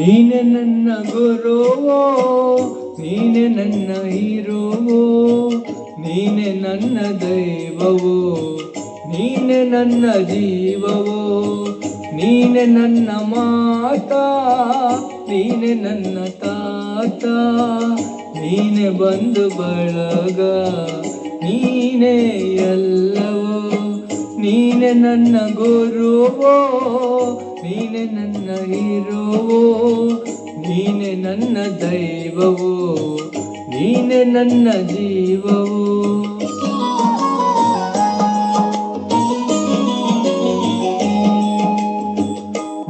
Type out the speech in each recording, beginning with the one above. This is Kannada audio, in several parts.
ನೀನೆ ನನ್ನ ಗುರುವೋ, ನೀನೆ ನನ್ನ ಹೀರೋವೋ, ನೀನೆ ನನ್ನ ದೈವವೋ, ನೀನೆ ನನ್ನ ಜೀವವೋ, ನೀನೆ ನನ್ನ ಮಾತಾ, ನೀನೆ ನನ್ನ ತಾತ, ನೀನೆ ಬಂದು ಬಳಗ, ನೀನೆ ಎಲ್ಲವೋ, ನೀನೆ ನನ್ನ ಗುರುವೋ ನೀನೆ ನನ್ನ ಹೀರೋವೋ ನೀನೆ ನನ್ನ ದೈವವೋ, ನೀನೆ ನನ್ನ ಜೀವವೋ.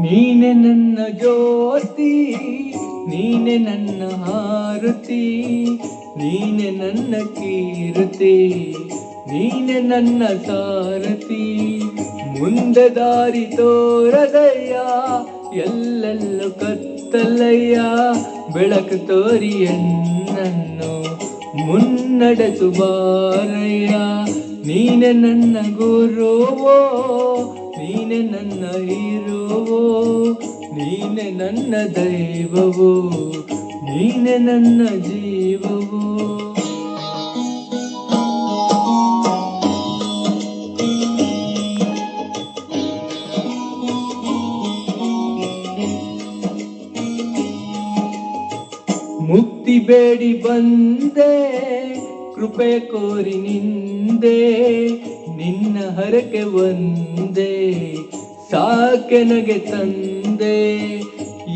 ನೀನೆ ನನ್ನ ಜ್ಯೋತಿ, ನೀನೆ ನನ್ನ ಹಾರತಿ ನೀನೆ ನನ್ನ ಕೀರ್ತಿ. ನೀನೆ ನನ್ನ ಸಾರಥಿ, ಮುಂದೆ ದಾರಿ ತೋರದಯ್ಯ, ಎಲ್ಲೆಲ್ಲೂ ಕತ್ತಲಯ್ಯ, ಬೆಳಕು ತೋರಿ ಎನ್ನನ್ನು ಮುನ್ನಡೆಸು ಬಾರಯ್ಯ. ನೀನೆ ನನ್ನ ಗುರುವೋ, ನೀನೆ ನನ್ನ ಹೀರೋವೋ, ನೀನೆ ನನ್ನ ದೈವವೋ, ನೀನೆ ನನ್ನ ಜೀವವೋ. ಮುಕ್ತಿ ಬೇಡಿ ಬಂದೆ, ಕೃಪೆ ಕೋರಿ ನಿಂದೆ, ನಿನ್ನ ಹರಕೆ ಒಂದೇ ಸಾಕೆನಗೆ ತಂದೆ.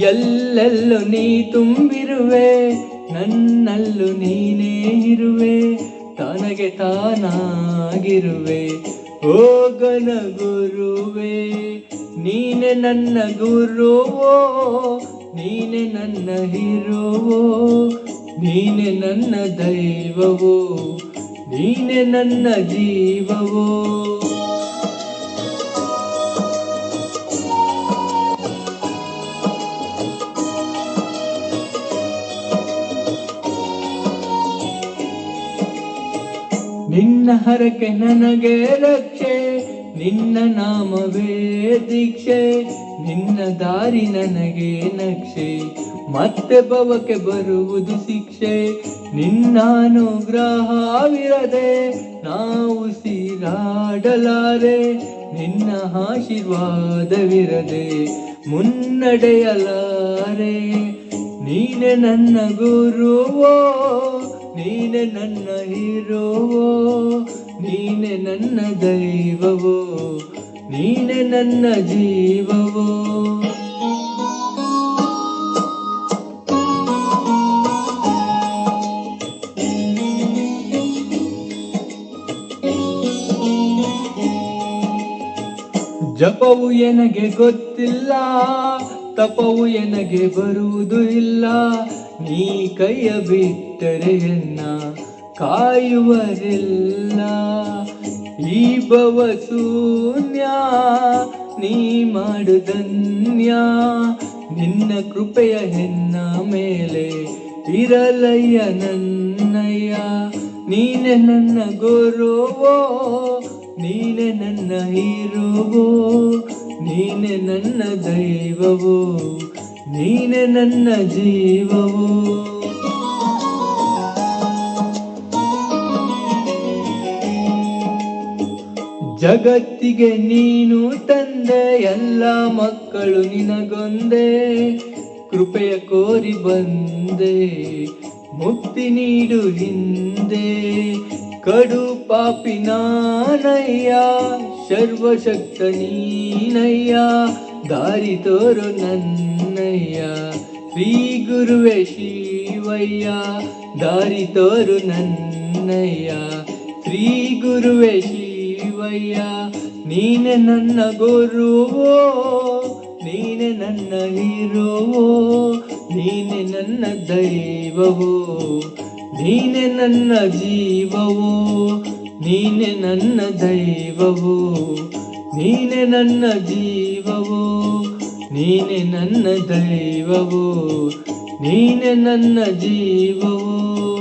ಎಲ್ಲೆಲ್ಲೂ ನೀ ತುಂಬಿರುವೆ, ನನ್ನಲ್ಲೂ ನೀನೇ ಇರುವೆ, ತನಗೆ ತಾನಾಗಿರುವೆ, ಹೋಗನ ಗುರುವೆ. ನೀನೆ ನನ್ನ ಗುರುವೋ, ನೀನೆ ನನ್ನ ಹೀರೋವೋ, ನೀನೆ ನನ್ನ ದೈವವೋ, ನೀನೆ ನನ್ನ ಜೀವವೋ. ನಿನ್ನ ಹರಕೆ ನನಗೆ ರಕ್ಷೆ ನಿನ್ನ ನಾಮವೇ ದೀಕ್ಷೆ, ನಿನ್ನ ದಾರಿ ನನಗೆ ನಕ್ಷೆ. ಮತ್ತೆ ಭವಕ್ಕೆ ಬರುವುದು ಶಿಕ್ಷೆ ನಿನ್ನಾನುಗ್ರಹವಿರದೆ ನಾವು ಸಿರಾಡಲಾರೆ. ನಿನ್ನ ಆಶೀರ್ವಾದವಿರದೆ ಮುನ್ನಡೆಯಲಾರೆ. ನೀನೆ ನನ್ನ ಗುರುವೋ ನೀನೆ ನನ್ನ ಹೀರೋವೋ ನೀನೆ ನನ್ನ ದೈವವೋ ನೀನೆ ನನ್ನ ಜೀವವೋ. ಜಪವು ಎನಗೆ ಗೊತ್ತಿಲ್ಲ ತಪವು ಎನಗೆ ಬರುವುದು ಇಲ್ಲ. ನೀ ಕೈಯ ಬಿಟ್ಟರೆ ಎನ್ನ? ಕಾಯುವರಿಲ್ಲ ಈ ಭವ ಶೂನ್ಯ. ನೀ ಮಾಡುದನ್ಯ ನಿನ್ನ ಕೃಪೆಯ ಹೆನ್ನ ಮೇಲೆ ಇರಲಯ್ಯ ನನ್ನಯ್ಯ. ನೀನೆ ನನ್ನ ಗುರುವೋ, ನೀನೆ ನನ್ನ ಹೀರೋವೋ. ನೀನೆ ನನ್ನ ದೈವವು, ನೀನೆ ನನ್ನ ಜೀವವೋ. ಜಗತ್ತಿಗೆ ನೀನು ತಂದೆ, ಎಲ್ಲ ಮಕ್ಕಳು ನಿನಗೊಂದೇ, ಕೃಪೆಯ ಕೋರಿ ಬಂದೆ. ಮುಕ್ತಿ ನೀಡು ಹಿಂದೆ. ಕಡು ಪಾಪಿ ನಾನಯ್ಯ, ಸರ್ವಶಕ್ತ ನೀನಯ್ಯ, ದಾರಿ ತೋರು ನನ್ನಯ್ಯ. ಶ್ರೀ ಗುರುವೆ ಶಿವಯ್ಯ, ದಾರಿ ತೋರು ನನ್ನಯ್ಯ. ಶ್ರೀ ಗುರುವೆ ಶಿವಯ್ಯ, ನೀನೆ ನನ್ನ ಗುರುವೋ, ನೀನೆ ನನ್ನ ಹೀರೋವೋ. ನೀನೆ ನನ್ನ ದೈವವೋ, ನೀನೆ ನನ್ನ ಜೀವವೋ, ನೀನೆ ನನ್ನ ದೈವವೋ, ನೀನೆ ನನ್ನ ಜೀವವೋ, ನೀನೆ ನನ್ನ ದೈವವೋ, ನೀನೆ ನನ್ನ ಜೀವವೋ.